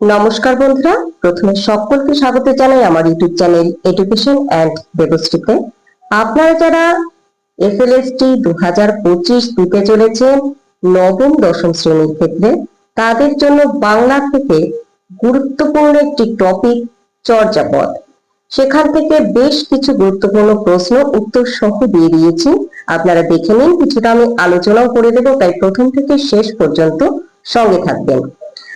নমস্কার বন্ধুরা, প্রথমে সকলকে স্বাগত জানাই আমার ইউটিউব চ্যানেল এডুকেশন অ্যান্ড দেবশ্রীতে আপনারা যারা এসএলএসটি দু হাজার পঁচিশ দিতে চলেছেন, নবম, দশম শ্রেণির ক্ষেত্রে, তাদের জন্য বাংলা থেকে গুরুত্বপূর্ণ একটি টপিক চর্যাপদ। সেখান থেকে বেশ কিছু গুরুত্বপূর্ণ প্রশ্ন, উত্তর সহ দিয়ে দিয়েছি। আপনারা দেখে নিন, কিছুটা আমি আলোচনাও করে দেবো, তাই প্রথম থেকে শেষ পর্যন্ত সঙ্গে থাকবেন।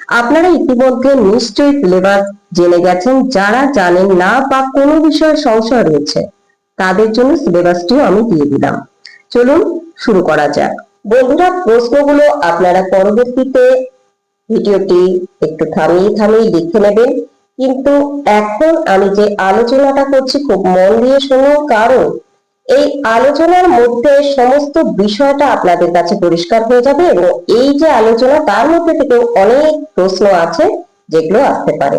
আপনারা ইতিমধ্যে নিশ্চয়ই সিলেবাস জেনে গেছেন, যারা জানেন না বা কোনো বিষয়ে সংশয় রয়েছে, তাদের জন্য সিলেবাসটিও আমি দিয়ে দিলাম। চলুন শুরু করা যাক। বন্ধুরা, প্রশ্নগুলো আপনারা পরবর্তীতে ভিডিওটি একটু থামিয়ে থামিয়ে লিখে নেবেন। কিন্তু এখন আমি যে আলোচনাটা করছি, খুব মন দিয়ে শুনুন কারণ এই আলোচনার মধ্যে সমস্ত বিষয়টা আপনাদের কাছে পরিষ্কার হয়ে যাবে এবং এই যে আলোচনা, তার মধ্যে থেকেও অনেক প্রশ্ন আছে যেগুলো আসতে পারে।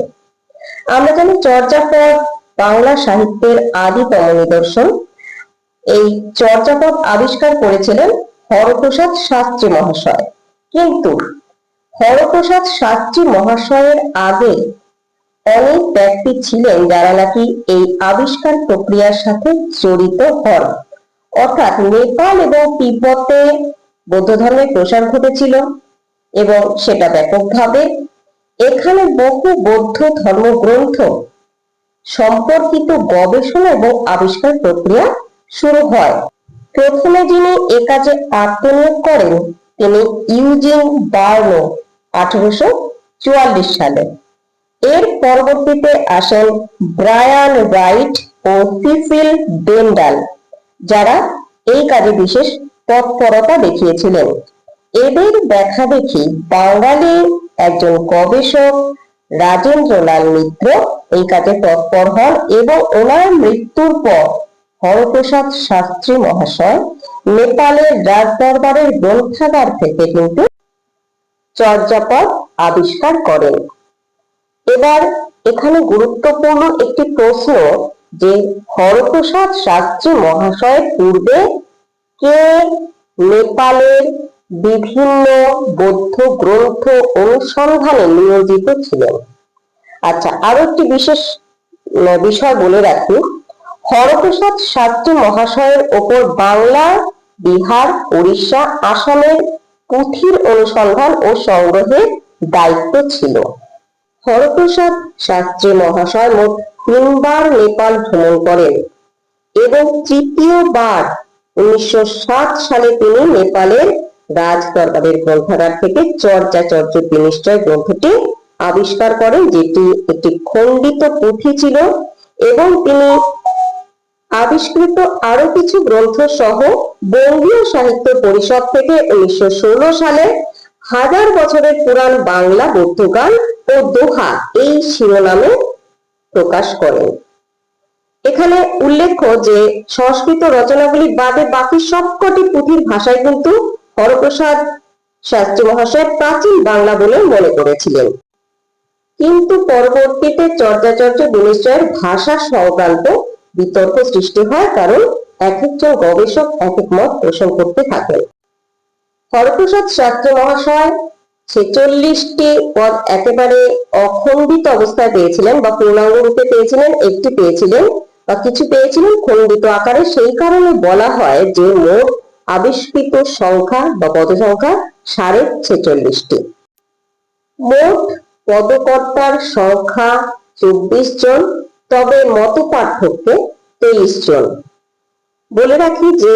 আমরা জানি চর্যাপদ বাংলা সাহিত্যের আদিতম নিদর্শন। এই চর্যাপদ আবিষ্কার করেছিলেন হরপ্রসাদ শাস্ত্রী মহাশয়। কিন্তু হরপ্রসাদ শাস্ত্রী মহাশয়ের আগে অনেক ব্যক্তি ছিলেন যারা নাকি এই আবিষ্কার প্রক্রিয়ার সাথে জড়িত হন। অর্থাৎ নেপাল এবং তিব্বতে বৌদ্ধ ধর্মের প্রসার ঘটেছিল এবং সেটা ব্যাপকভাবে এখানে বহু বৌদ্ধ ধর্মগ্রন্থ সম্পর্কিত গবেষণা এবং আবিষ্কার প্রক্রিয়া শুরু হয়। প্রথমে যিনি এ কাজে আত্মনিয়োগ করেন, তিনি ইউজিন বার্নো, আঠারোশো চুয়াল্লিশ সালে। এর পরবর্তীতে আসেন ব্রায়ান রাইট ও সিসিল বেন্ডাল যারা এই কাজে বিশেষ তৎপরতা দেখিয়েছিলেন। এদের দেখা দেখি বাঙালি একজন গবেষক রাজেন্দ্রলাল মিত্র এই কাজে তৎপর হন এবং ওনার মৃত্যুর পর হরপ্রসাদ শাস্ত্রী মহাশয় নেপালের রাজদরবারের গ্রন্থাগার থেকে কিন্তু চর্যাপদ আবিষ্কার করেন। এবার এখানে গুরুত্বপূর্ণ একটি প্রশ্ন যে হরপ্রসাদ শাস্ত্রী মহাশয় পূর্বে কে নেপালের বিভিন্ন বৌদ্ধ গ্রন্থ অনুসন্ধানে নিয়োজিত ছিলেন? আচ্ছা আরও একটি বিশেষ বিষয় বলে রাখি। হরপ্রসাদ শাস্ত্রী মহাশয়ের ওপর বাংলা, বিহার উড়িষ্যা আসামের পুঁথির অনুসন্ধান ও সংগ্রহের দায়িত্ব ছিল। হরপ্রসাদ শাস্ত্রী মহাশয় মোট তিনবার নেপাল ভ্রমণ করেন এবং তৃতীয়বার উনিশশো সালে তিনি নেপালের রাজ দরবারের গ্রন্থাগার থেকে চর্যাচর্য বিনিশ্চয় গ্রন্থটি আবিষ্কার করেন, যেটি একটি খণ্ডিত পুঁথি ছিল এবং তিনি আবিষ্কৃত আরও কিছু গ্রন্থ সহ বঙ্গীয় সাহিত্য পরিষদ থেকে উনিশশো ষোলো সালে হাজার বছরের পুরাণ বাংলা বৌদ্ধগান ও দোহা এই শিরোনামে প্রকাশ করেন এখানে উল্লেখ্য যে সংস্কৃত রচনাগুলি বাদে বাকি সবকটি পুঁথির ভাষায় কিন্তু হরপ্রসাদ শাস্ত্রী মহাশয় প্রাচীন বাংলা বলে মনে করেছিলেন। কিন্তু পরবর্তীতে চর্যাচর্য বিনিশ্চয়ের ভাষা সংক্রান্ত বিতর্ক সৃষ্টি হয় কারণ এক একজন গবেষক এক এক মত পোষণ করতে থাকেন। হরপ্রসাদ শাস্ত্রী মহাশয় ছেচল্লিশটি পদ একেবারে অখণ্ডিত অবস্থায় পেয়েছিলেন বা পূর্ণাঙ্গ রূপে পেয়েছিলেন, একটি পেয়েছিলেন বা কিছু পেয়েছিলেন খণ্ডিত আকারে। সেই কারণে বলা হয় যে মোট আবিষ্কৃত সংখ্যা বা পদ সংখ্যা সাড়ে ছেচল্লিশটি। মোট পদকর্তার সংখ্যা চব্বিশ জন, তবে মত পার্থক্যে তেইশ জন। বলে রাখি যে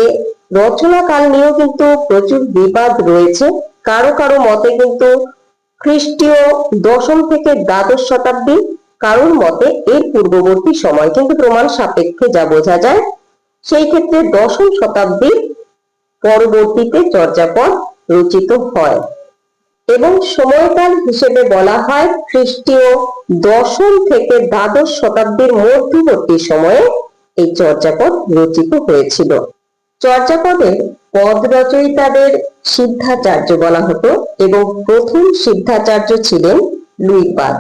রচনাকাল নিয়েও কিন্তু প্রচুর বিবাদ রয়েছে। কারও কারও মতে কিন্তু খ্রিস্টীয় দশম থেকে দ্বাদশ শতাব্দী, কারোর মতে এর পূর্ববর্তী সময় কিন্তু প্রমাণ সাপেক্ষে যা বোঝা যায়, সেই ক্ষেত্রে দশম শতাব্দীর পরবর্তীতে চর্যাপদ রচিত হয়। এবং সময়কাল হিসেবে বলা হয় খ্রিস্টীয় দশম থেকে দ্বাদশ শতাব্দীর মধ্যবর্তী সময়ে এই চর্যাপদ রচিত হয়েছিল। চর্যাপদের পদ রচয়িতাদের সিদ্ধাচার্য বলা হতো এবং প্রথম সিদ্ধাচার্য ছিলেন লুইপাদ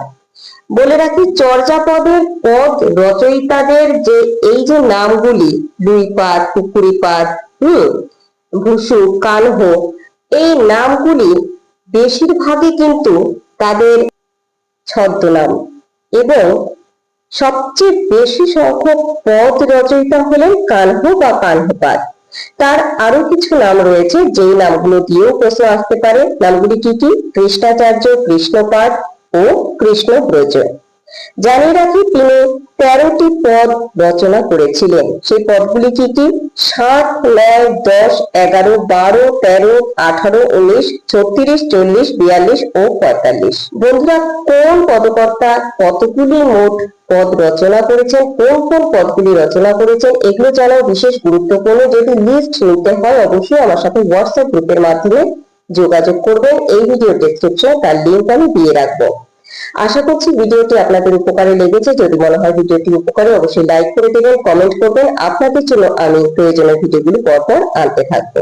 বলে রাখি, চর্যাপদের পদ রচয়িতাদের যে এই যে নামগুলি লুইপাদ পুকুরিপাদ হুম ভুসু কানহ, এই নামগুলি বেশিরভাগই কিন্তু তাদের ছদ্মনাম এবং সবচেয়ে বেশি সংখ্যক পদ রচয়িতা হলেন কানহ বা কানহপাত। তার আরও কিছু নাম রয়েছে, যেই নামগুলো দিয়েও প্রশ্ন আসতে পারে। নামগুলি কি কি? কৃষ্ণাচার্য কৃষ্ণপাঠ ও কৃষ্ণ কৃষ্ণব্রজ। জানিয়ে রাখি, তিনি তেরোটি পদ রচনা করেছিলেন। সেই পদগুলি কি কি? সাত নয় দশ এগারো বারো তেরো আঠারো উনিশ ছত্রিশ চল্লিশ বিয়াল্লিশ ও পঁয়তাল্লিশ। বন্ধুরা, কোন পদকর্তা কতগুলি মোট পদ রচনা করেছেন, কোন কোন পদগুলি রচনা করেছেন, এগুলো জানাও বিশেষ গুরুত্বপূর্ণ। যদি লিস্ট নিতে হয়, অবশ্যই আমার সাথে হোয়াটসঅ্যাপ গ্রুপের মাধ্যমে যোগাযোগ করবেন। এই ভিডিও ডেসক্রিপশনে তার লিঙ্ক আমি দিয়ে রাখব। আশা করছি ভিডিওটি আপনাদের উপকারে লেগেছে। যদি মনে হয় ভিডিওটি উপকারে, অবশ্যই লাইক করে দেবেন কমেন্ট করবেন। আপনাদের জন্য আমি প্রয়োজনীয় ভিডিওগুলি পরপর আনতে থাকব।